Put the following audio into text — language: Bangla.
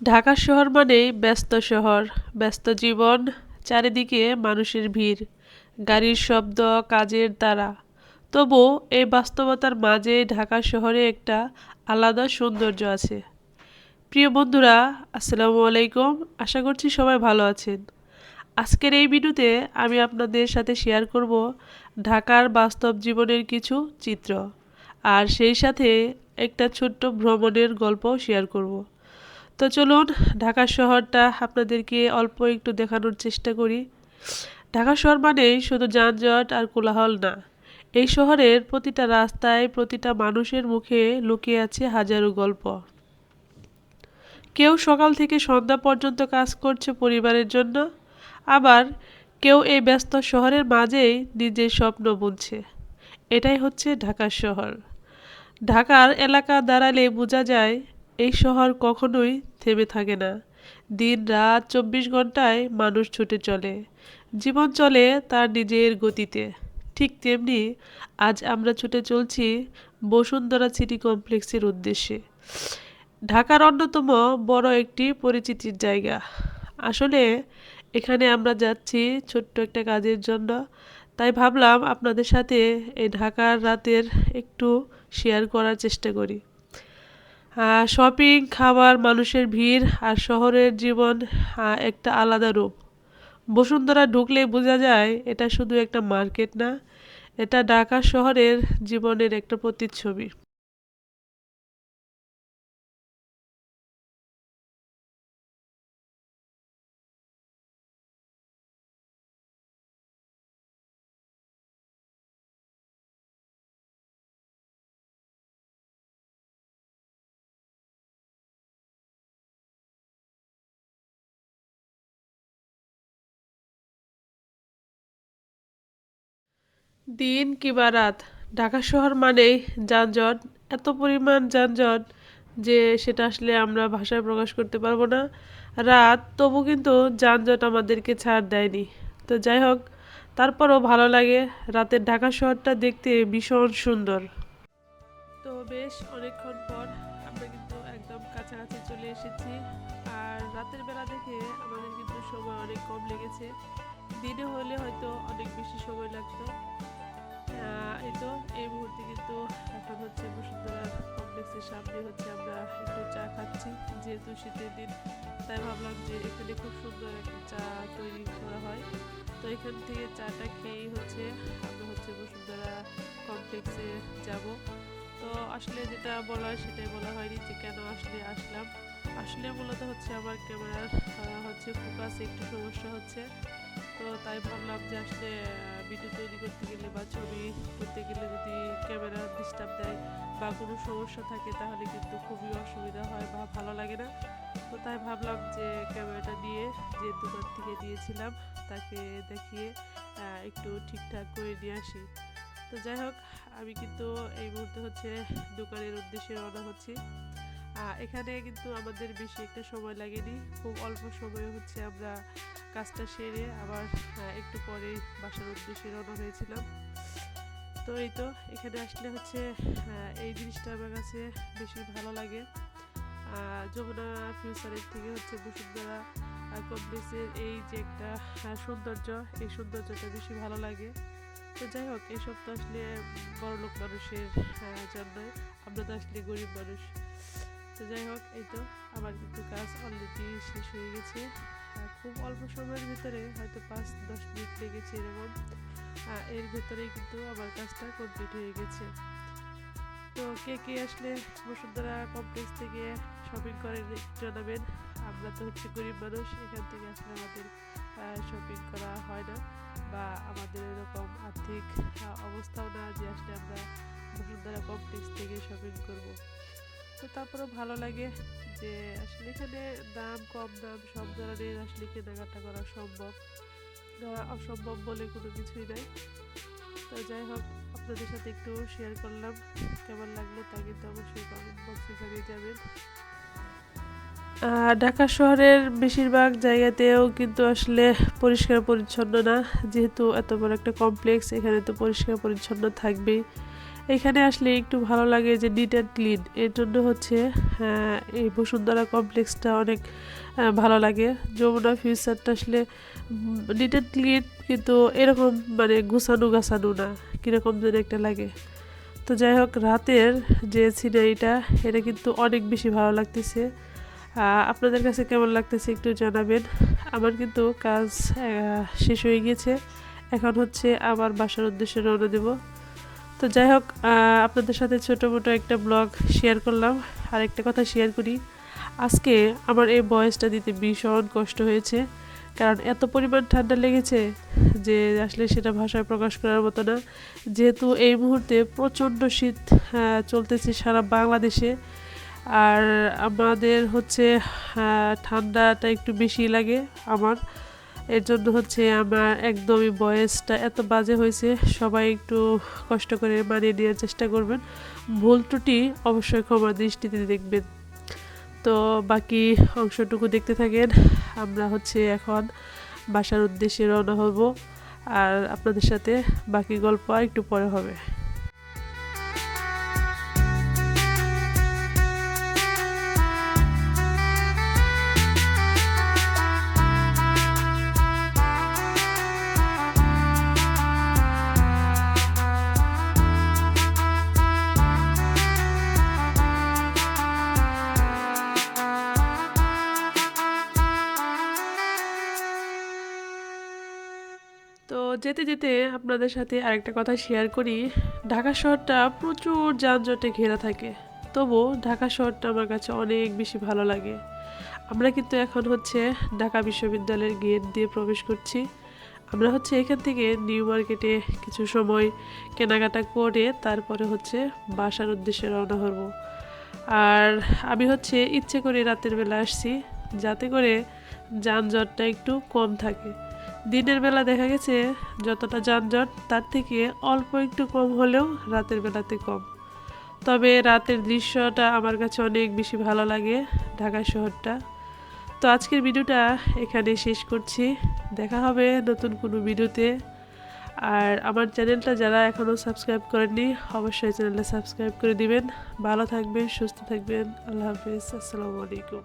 ঢাকা শহর মানেই ব্যস্ত শহর, ব্যস্ত জীবন, চারিদিকে মানুষের ভিড়, গাড়ির শব্দ, কাজের তাড়া তবু এই বাস্তবতার মাঝে ঢাকা শহরে একটা আলাদা সৌন্দর্য আছে। প্রিয় বন্ধুরা, আসসালামু আলাইকুম। আশা করছি সবাই ভালো আছেন। আজকের এই ভিডিওতে আমি আপনাদের সাথে শেয়ার করব ঢাকার বাস্তব জীবনের কিছু চিত্র। আর সেই সাথে একটা ছোট্ট ভ্রমণের গল্প শেয়ার করব। তো চলুন ঢাকা শহরটা আপনাদেরকে অল্প একটু দেখানোর চেষ্টা করি। ঢাকা শহর মানেই শুধু যানজট আর কোলাহল না। এই শহরের প্রতিটা রাস্তায় প্রতিটা মানুষের মুখে লুকিয়ে আছে হাজারো গল্প। কেউ সকাল থেকে সন্ধ্যা পর্যন্ত কাজ করছে পরিবারের জন্য, আবার কেউ এই ব্যস্ত শহরের মাঝেই নিজের স্বপ্ন বুনছে। এটাই হচ্ছে ঢাকার শহর। ঢাকার এলাকা দাঁড়ালে বোঝা যায় এই শহর কখনোই থেমে থাকে না। দিন রাত চব্বিশ ঘন্টায় মানুষ ছুটে চলে। জীবন চলে তার নিজের গতিতে। ঠিক তেমনি আজ আমরা ছুটে চলছি বসুন্ধরা সিটি কমপ্লেক্সের উদ্দেশ্যে। ঢাকার অন্যতম বড় একটি পরিচিতির জায়গা। আসলে এখানে আমরা যাচ্ছি ছোট্ট একটা কাজের জন্য। তাই ভাবলাম আপনাদের সাথে এই ঢাকার রাতের একটু শেয়ার করার চেষ্টা করি। শপিং খাবার, মানুষের ভিড় আর শহরের জীবন একটা আলাদা রূপ। বসুন্ধরা ঢুকলে বোঝা যায় এটা শুধু একটা মার্কেট না, এটা ঢাকা শহরের জীবনের একটা প্রতিচ্ছবি। দিন কিংবা রাত। ঢাকা শহর মানেই যানজট। এত পরিমাণ যানজট যে সেটা আসলে আমরা ভাষায় প্রকাশ করতে পারব না। রাত, তবু কিন্তু যানজট আমাদেরকে ছাড় দেয়নি। তো যাই হোক, তারপরও ভালো লাগে রাতের ঢাকা শহরটা দেখতে ভীষণ সুন্দর। তো বেশ, অনেকক্ষণ পর আমরা কিন্তু একদম কাছাকাছি চলে এসেছি। আর রাতের বেলা দেখে আমাদের কিন্তু সময় অনেক কম লেগেছে। দিনে হলে হয়তো অনেক বেশি সময় লাগতো। এই মুহূর্তে কিন্তু এখন হচ্ছে বসুন্ধরা কমপ্লেক্সের সামনে হচ্ছে আমরা একটু চা খাচ্ছি, যেহেতু শীতের দিন, তাই ভাবলাম যে এখানে খুব সুন্দর একটা চা তৈরি করা হয়। তো এখান থেকে চাটা খেয়েই হচ্ছে আমরা হচ্ছে বসুন্ধরা কমপ্লেক্সে যাব। তো আসলে যেটা বলা হয় সেটাই বলা হয়নি যে কেন আসলে আসলাম। আসলে মূলত হচ্ছে আমার ক্যামেরার হচ্ছে ফোকাসে একটু সমস্যা হচ্ছে। তো তাই ভাবলাম যে আসলে ভিডিও তৈরি করতে গেলে বা ছবি করতে গেলে যদি ক্যামেরা ডিস্টার্ব দেয় বা কোনো সমস্যা থাকে, তাহলে কিন্তু খুবই অসুবিধা হয় বা ভালো লাগে না। তো তাই ভাবলাম যে ক্যামেরাটা নিয়ে যে দোকান থেকে দিয়েছিলাম তাকে দেখিয়ে একটু ঠিকঠাক করে নিয়ে আসি। তো যাই হোক, আমি কিন্তু এই মুহূর্তে হচ্ছে দোকানের উদ্দেশ্যে রওনা হচ্ছি। এখানে কিন্তু আমাদের বেশি একটা সময় লাগেনি। খুব অল্প সময়ে হচ্ছে আমরা কাজটা সেরে আবার একটু পরে বাসার উদ্দেশ্যে রওনা হয়েছিলাম। তো এই তো, এখানে আসলে হচ্ছে এই জিনিসটা আমার কাছে বেশি ভালো লাগে। যমুনা ফিউচারের থেকে হচ্ছে বসুন্ধরা কমপ্লেক্সের এই যে একটা সৌন্দর্য, এই সৌন্দর্যটা বেশি ভালো লাগে। তো যাই হোক এইসব তো আসলে বড়লোক মানুষের জন্য আমরা তো আসলে গরিব মানুষ। তো যাই হোক, এই তো আমার কিন্তু কাজ অলরেডি শেষ হয়ে গেছে। খুব অল্প সময়ের ভিতরে হয়তো পাঁচ দশ মিনিট লেগেছে এরকম। এর ভেতরেই কিন্তু আমার কাজটা কমপ্লিট হয়ে গেছে। তো কে কে আসলে বসুন্ধরা কমপ্লেক্স থেকে শপিং করে জানাবেন, আমরা তো হচ্ছে গরিব মানুষ, এখান থেকে আসলে আমাদের শপিং করা হয় না। বা আমাদের এরকম আর্থিক অবস্থাও না যে আসলে আমরা বসুন্ধরা কমপ্লেক্স থেকে শপিং করব। তো তারপরে ভালো লাগে যে আসলে এখানে দাম, কম দাম, সব ধরনের আসলে কেনাকাটা করা সম্ভব। অসম্ভব বলে কোনো কিছুই নাই। তো যাই হোক, আপনাদের সাথে একটু শেয়ার করলাম। কেমন লাগল তা কিন্তু অবশ্যই কমেন্ট বক্সে জানিয়ে যাবেন। ঢাকা শহরের বেশিরভাগ জায়গাতেও কিন্তু আসলে পরিষ্কার পরিচ্ছন্ন না। যেহেতু এত বড় একটা কমপ্লেক্স এখানে তো পরিষ্কার পরিচ্ছন্ন থাকবেই। এখানে আসলে একটু ভালো লাগে যে নিট অ্যান্ড ক্লিন এর জন্য হচ্ছে এই বসুন্ধরা কমপ্লেক্সটা অনেক ভালো লাগে। যমুনা ফিউচারটা আসলে নিট অ্যান্ড ক্লিন কিন্তু এরকম মানে গুছানো গাছানো না, কীরকম যেন একটা লাগে। তো যাই হোক, রাতের যে সিনারিটা এটা কিন্তু অনেক বেশি ভালো লাগতেছে। আপনাদের কাছে কেমন লাগতেছে একটু জানাবেন। আমার কিন্তু কাজ শেষ হয়ে গিয়েছে। এখন হচ্ছে আবার বাসার উদ্দেশ্যে রওনা দেব। তো যাই হোক আপনাদের সাথে ছোটো মোটো একটা ব্লগ শেয়ার করলাম। আর একটা কথা শেয়ার করি। আজকে আমার এই বয়সটা দিতে ভীষণ কষ্ট হয়েছে। কারণ এত পরিমাণ ঠান্ডা লেগেছে যে আসলে সেটা ভাষায় প্রকাশ করার মতো না। যেহেতু এই মুহূর্তে প্রচণ্ড শীত চলতেছে সারা বাংলাদেশে। আর আমাদের হচ্ছে ঠান্ডাটা একটু বেশি লাগে আমার। এর জন্য হচ্ছে আমার একদমই বয়সটা এত বাজে হয়েছে, সবাই একটু কষ্ট করে মানিয়ে নেওয়ার চেষ্টা করবেন। ভুল ত্রুটি অবশ্যই ক্ষমা দৃষ্টিতে দেখবেন। তো বাকি অংশটুকু দেখতে থাকেন, আমরা হচ্ছে এখন বাসার উদ্দেশ্যে রওনা হব, আর আপনাদের সাথে বাকি গল্প আর একটু পরে হবে। যেতে যেতে আপনাদের সাথে আরেকটা কথা শেয়ার করি। ঢাকা শহরটা প্রচুর যানজটে ঘেরা থাকে। তবু ঢাকা শহরটা আমার কাছে অনেক বেশি ভালো লাগে। আমরা কিন্তু এখন হচ্ছে ঢাকা বিশ্ববিদ্যালয়ের গেট দিয়ে প্রবেশ করছি। আমরা হচ্ছে এখান থেকে নিউ মার্কেটে কিছু সময় কেনাকাটা করে তারপরে হচ্ছে বাসার উদ্দেশ্যে রওনা হব। আর আমি হচ্ছে ইচ্ছে করে রাতের বেলা আসছি, যাতে করে যানজটটা একটু কম থাকে। দিনের বেলা দেখা গেছে যতটা যানজট, তার থেকে অল্প একটু কম হলেও রাতের বেলাতে কম। তবে রাতের দৃশ্যটা আমার কাছে অনেক বেশি ভালো লাগে ঢাকা শহরটা। তো আজকের ভিডিওটা এখানে শেষ করছি। দেখা হবে নতুন কোনো ভিডিওতে। আর আমার চ্যানেলটা যারা এখনও সাবস্ক্রাইব করেননি, অবশ্যই চ্যানেলটা সাবস্ক্রাইব করে দিবেন। ভালো থাকবেন, সুস্থ থাকবেন। আল্লাহ হাফিজ। আসসালামু আলাইকুম।